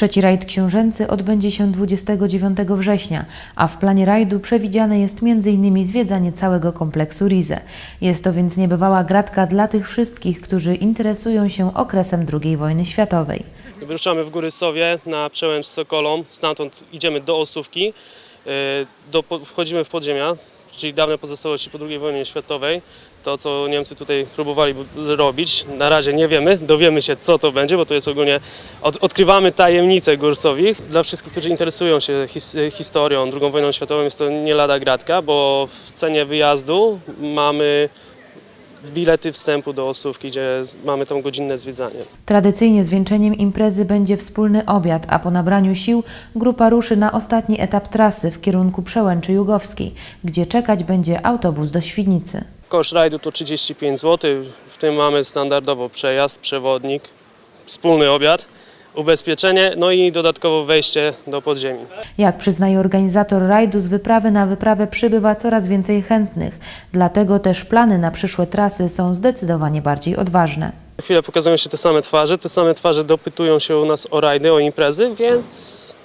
Trzeci rajd książęcy odbędzie się 29 września, a w planie rajdu przewidziane jest m.in. zwiedzanie całego kompleksu Rize. Jest to więc niebywała gratka dla tych wszystkich, którzy interesują się okresem II wojny światowej. Wyruszamy w Góry Sowie na przełęcz Sokolą, stamtąd idziemy do Osówki, yy, do, wchodzimy w podziemia, czyli dawne pozostałości po II wojnie światowej. To, co Niemcy tutaj próbowali robić, na razie nie wiemy, dowiemy się, co to będzie, bo to jest ogólnie, od, odkrywamy tajemnice Gór Sowich. Dla wszystkich, którzy interesują się his, historią II wojną światową, jest to nie lada gratka, bo w cenie wyjazdu mamy bilety wstępu do Osówki, gdzie mamy tam godzinne zwiedzanie. Tradycyjnie zwieńczeniem imprezy będzie wspólny obiad, a po nabraniu sił grupa ruszy na ostatni etap trasy w kierunku Przełęczy Jugowskiej, gdzie czekać będzie autobus do Świdnicy. Koszt rajdu to 35 zł, w tym mamy standardowo przejazd, przewodnik, wspólny obiad, ubezpieczenie, no i dodatkowo wejście do podziemi. Jak przyznaje organizator rajdu, z wyprawy na wyprawę przybywa coraz więcej chętnych, dlatego też plany na przyszłe trasy są zdecydowanie bardziej odważne. Za chwilę pokazują się te same twarze, te same twarze dopytują się u nas o rajdy, o imprezy, więc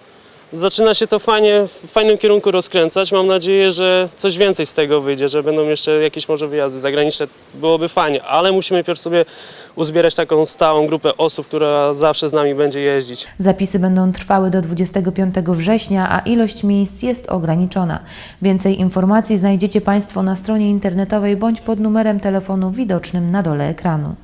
zaczyna się to fajnie, w fajnym kierunku rozkręcać. Mam nadzieję, że coś więcej z tego wyjdzie, że będą jeszcze jakieś może wyjazdy zagraniczne, byłoby fajnie, ale musimy pierw sobie uzbierać taką stałą grupę osób, która zawsze z nami będzie jeździć. Zapisy będą trwały do 25 września, a ilość miejsc jest ograniczona. Więcej informacji znajdziecie Państwo na stronie internetowej bądź pod numerem telefonu widocznym na dole ekranu.